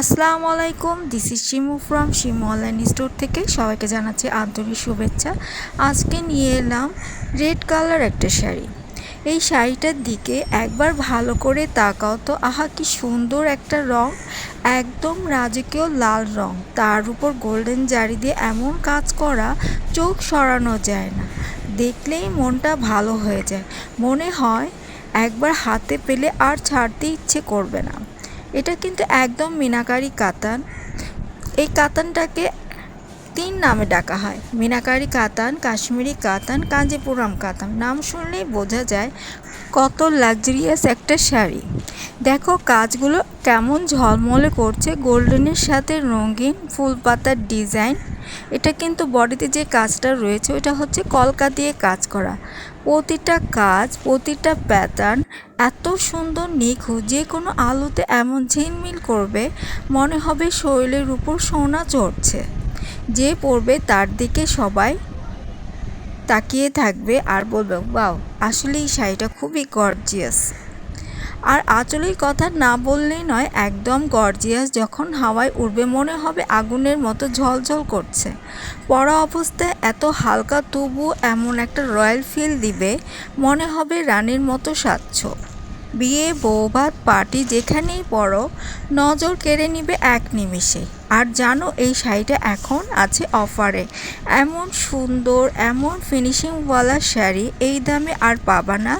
আসসালামু আলাইকুম this is Shimu from Shimu online store থেকে সবাইকে জানাচ্ছি আন্তরিক শুভেচ্ছা। আজকে নিয়ে এলাম রেড কালার একটা শাড়ি। এই শাড়িটার দিকে একবার ভালো করে তাকাও তো, আহা কি সুন্দর একটা রং, একদম রাজকীয় লাল রং। তার উপর গোল্ডেন জারি দিয়ে এমন কাজ করা, চোখ সরানো যায় না। দেখলেই মনটা ভালো হয়ে যায়। মনে হয় একবার হাতে পেলে আর ছাড়তে ইচ্ছে করবে না। এটা কিন্তু একদম মিনাকারি কাতান। এই কাতানটাকে তিন নামে ডাকা হয়। মিনাকারি কাতান, কাশ্মীরি কাতান, কাঞ্জিপুরাম কাতান। নাম শুনলেই বোঝা যায় কত লাক্সারিয়াস একটা শাড়ি। দেখো, কাজগুলো কেমন ঝলমলে করছে। গোল্ডেনের সাথে রঙিন ফুল পাতার ডিজাইন। এটা কিন্তু বডিতে যে কাজটা রয়েছে ওটা হচ্ছে কলকা দিয়ে কাজ করা। প্রতিটা কাজ, প্রতিটা প্যাটার্ন এত সুন্দর নিখুঁত, যে কোনো আলোতে এমন ঝিলমিল করবে, মনে হবে শরীরের উপর সোনা চড়ছে যে পড়বে তার দিকে সবাই তাকিয়ে থাকবে আর বলবে বাও আসলে এই শাড়িটা খুবই গর্জিয়াস আর আঁচলের কথা না বললেই নয়, একদম গর্জিয়াস যখন হাওয়ায় উড়বে মনে হবে আগুনের মতো ঝলঝল করছে। পরা অবস্থায় এত হালকা তবু এমন একটা রয়্যাল ফিল দিবে, মনে হবে রানীর মতো সাচ্ছ বিয়ে বৌভাত পার্টি যেখানেই পড়ো, নজর কেড়ে নিবে এক নিমিষে। আর জানো এই শাড়িটা এখন আছে অফারে। এমন সুন্দর, এমন ফিনিশিংওয়ালা শাড়ি, এই দামে আর পাবা না।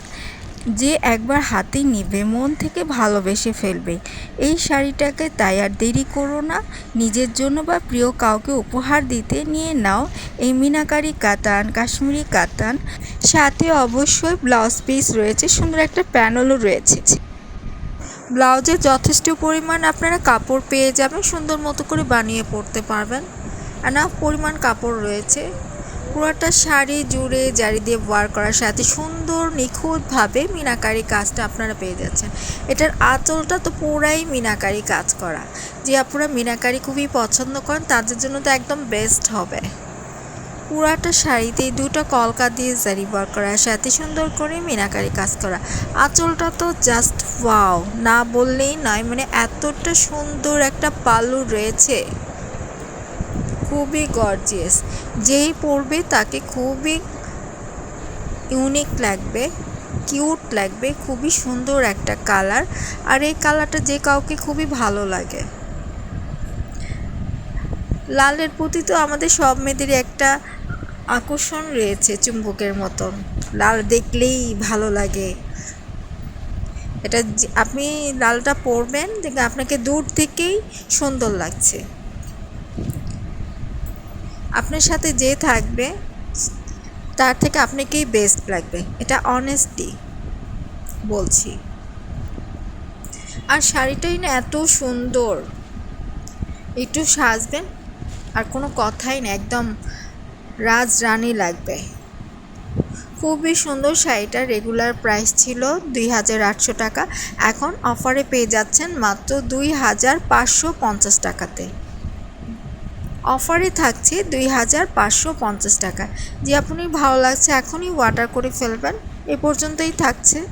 যে একবার হাতে নিবে, মন থেকে ভালোবেসে ফেলবে। এই শাড়িটাকে তাই আর দেরি করো না। নিজের জন্য বা প্রিয় কাউকে উপহার দিতে নিয়ে নাও। এই মিনাকারি কাতান, কাশ্মীরি কাতান। সাথে অবশ্যই ব্লাউজ পিস রয়েছে, সুন্দর একটা প্যানেলও রয়েছে। ব্লাউজের যথেষ্ট পরিমাণ আপনারা কাপড় পেয়ে যাবেন, সুন্দর মতো করে বানিয়ে পরতে পারবেন। না, পরিমাণ কাপড় রয়েছে। পুরোটা শাড়ি জুড়ে জারি দিয়ে ওয়ার করার সাথে সুন্দর নিখুঁতভাবে মিনাকারি কাজটা আপনারা পেয়ে যাচ্ছেন। এটার আঁচলটা তো পুরাই মিনাকারি কাজ করা। যে আপনারা মিনাকারি খুবই পছন্দ করেন, তাদের জন্য তো একদম বেস্ট হবে। পুরাটা শাড়িতে দুটো কলকা দিয়ে জারি ওয়ার করার সাথে সুন্দর করে মিনাকারি কাজ করা। আঁচলটা তো জাস্ট ওয়াও না বললেই নয় মানে এতটা সুন্দর একটা পালু রয়েছে। খুবই গর্জিয়াস যেই পরবে তাকে খুবই ইউনিক লাগবে কিউট লাগবে, খুবই সুন্দর একটা কালার আর এই কালারটা যে কাউকে খুবই ভালো লাগে। লালের প্রতি তো আমাদের সব মেয়েদেরই একটা আকর্ষণ রয়েছে চুম্বকের মতন। লাল দেখলেই ভালো লাগে। এটা আপনি লালটা পরবেন দেখে আপনাকে দূর থেকেই সুন্দর লাগছে। আপনার সাথে যে থাকবে, তার থেকে আপনাকেই বেস্ট লাগবে। এটা অনেস্টি বলছি। আর শাড়িটাই না এত সুন্দর। একটু সাজবেন, আর কোনো কথাই না, একদম রাজ রাজরানী লাগবে। খুবই সুন্দর শাড়িটা রেগুলার প্রাইস ছিল দুই হাজার আটশো টাকা। এখন অফারে পেয়ে যাচ্ছেন মাত্র দুই হাজার পাঁচশো পঞ্চাশ টাকাতে। অফারে থাকছে দুই হাজার পাঁচশো পঞ্চাশ টাকা। যে আপনি ভালো লাগছে, এখনই অর্ডার করে ফেলবেন। এ পর্যন্তই থাকছে।